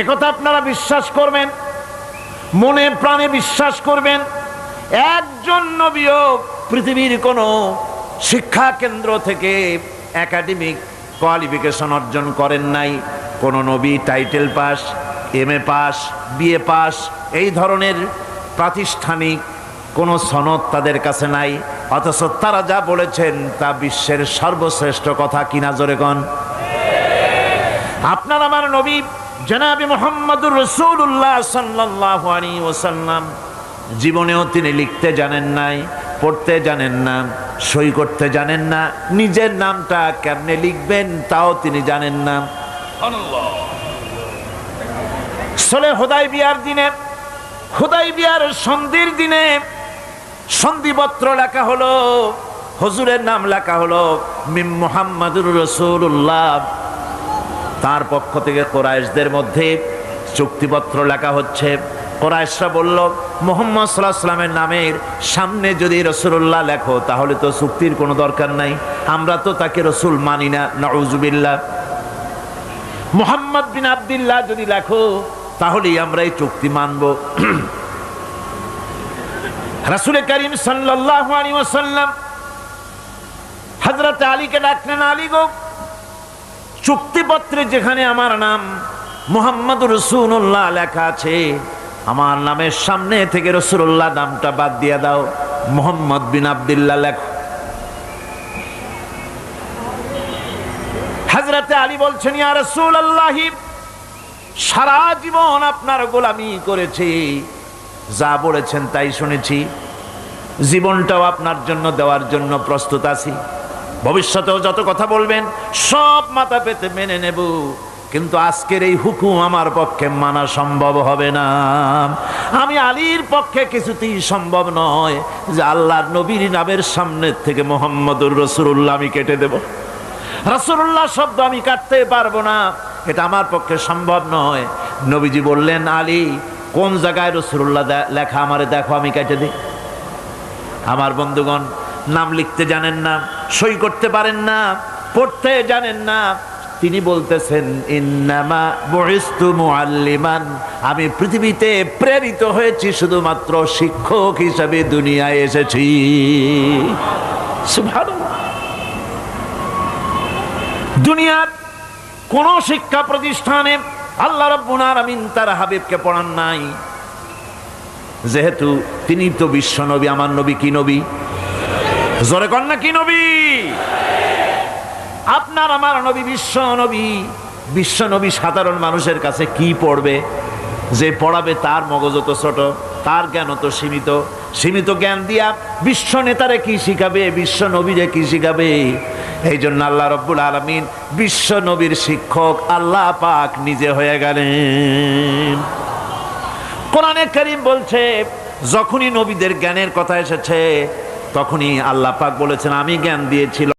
একথা আপনারা বিশ্বাস করবেন, মনে প্রাণে বিশ্বাস করবেন, একজন নবীও পৃথিবীর কোনো শিক্ষা কেন্দ্র থেকে একাডেমিক কোয়ালিফিকেশন অর্জন করেন নাই। কোনো নবী title pass M A pass BA pass এই ধরনের প্রাতিষ্ঠানিক কোনো সনদ তাদের কাছে নাই। অথচ তারা যা বলেছেন তা বিশ্বের সর্বশ্রেষ্ঠ কথা কিনা জোরে কন? আপনার আমার নবী জনাবি মোহাম্মদুর রসুল্লাহ সাল্লাহ আলী ওসাল্লাম জীবনেও তিনি লিখতে জানেন নাই, পড়তে জানেন না, সই করতে জানেন না, নিজের নামটা কেমনে লিখবেন তাও তিনি জানেন না। সলে হোদাই বিয়ার দিনে হোদাই বিয়ার সন্ধির দিনে সন্ধিপত্র লেখা হলো, হজুরের নাম লেখা হলো, মিম মোহাম্মদুর রসুল্লাহ তার পক্ষ থেকে কোরাইশদের মধ্যে চুক্তিপত্র লেখা হচ্ছে। কোরাইশরা বলল, মোহাম্মদ সাল্লাহ সাল্লামের নামের সামনে যদি রসুল্লাহ লেখো, তাহলে তো চুক্তির কোনো দরকার নাই। আমরা তো তাকে রসুল মানি না নজুবিল্লা মোহাম্মদ বিন আবদুল্লাহ যদি লেখো, তাহলেই আমরা এই চুক্তি মানব। রাসুল করিম সাল্লাহ আলী ওসাল্লাম হজরত আলীকে ডাকলেন, আলী গো চুক্তিপত্রে যেখানে আমার নাম মোহাম্মদ রসুল্লাহ লেখা আছে, আমার নামের সামনে থেকে রসুল্লাহ নামটা বাদ দিয়ে দাও, মোহাম্মদ বিন আবদুল্লাহ লেখো। হাজরাতে আলী বলছেন, ইয়া রসুল আল্লাহি সারা জীবন আপনার গোলামি করেছি, যা বলেছেন তাই শুনেছি, জীবনটাও আপনার জন্য দেওয়ার জন্য প্রস্তুত আছি। ভবিষ্যতেও যত কথা বলবেন, সব মাথা পেতে মেনে নেব। কিন্তু আজকের এই হুকুম আমার পক্ষে মানা সম্ভব হবে না। আমি আলীর পক্ষে কিছুতেই সম্ভব নয় যে আল্লাহর নবীর নামের সামনের থেকে মোহাম্মদুর রসুল্লাহ আমি কেটে দেব। রসুল্লাহ শব্দ আমি কাটতে পারব না, এটা আমার পক্ষে সম্ভব নয়। নবীজি বললেন, আলী, কোন জায়গায় রসুল্লাহ লেখা আমারে দেখো, আমি কেটে দিই। আমার বন্ধুগণ, নাম লিখতে জানেন না। সই করতে পারেন না, পড়তে জানেন না। তিনি বলতেছেন, ইন্নামা বহিস্তু মুআল্লিমান। আমি পৃথিবীতে প্রেরিত হয়েছি, শুধুমাত্র শিক্ষক হিসাবে দুনিয়ায় এসেছি। দুনিয়ার কোন শিক্ষা প্রতিষ্ঠানে আল্লাহ রব্বুল আলামিন তার হাবিবকে পড়ান নাই। যেহেতু তিনি তো বিশ্ব নবী, আমার নবী কি নবী? জোরে কন না কি নবী? আপনার আমার নবী, বিশ্ব নবী। বিশ্ব নবী সাধারণ মানুষের কাছে কি পড়বে? যে পড়াবে তার মগজ তো ছোট, তার জ্ঞান তো সীমিত। সীমিত জ্ঞান দিয়া বিশ্ব নেতারে কি শিখাবে? বিশ্ব নবীরে কি শিখাবে? এই জন্য আল্লাহ রব্বুল আলমিন বিশ্ব নবীর শিক্ষক আল্লাহ পাক নিজে হয়ে গেলেন। কোরআনে করিম বলছে, যখনই নবীদের জ্ঞানের কথা এসেছে তখনই আল্লাহ পাক বলেছেন আমি জ্ঞান দিয়েছিল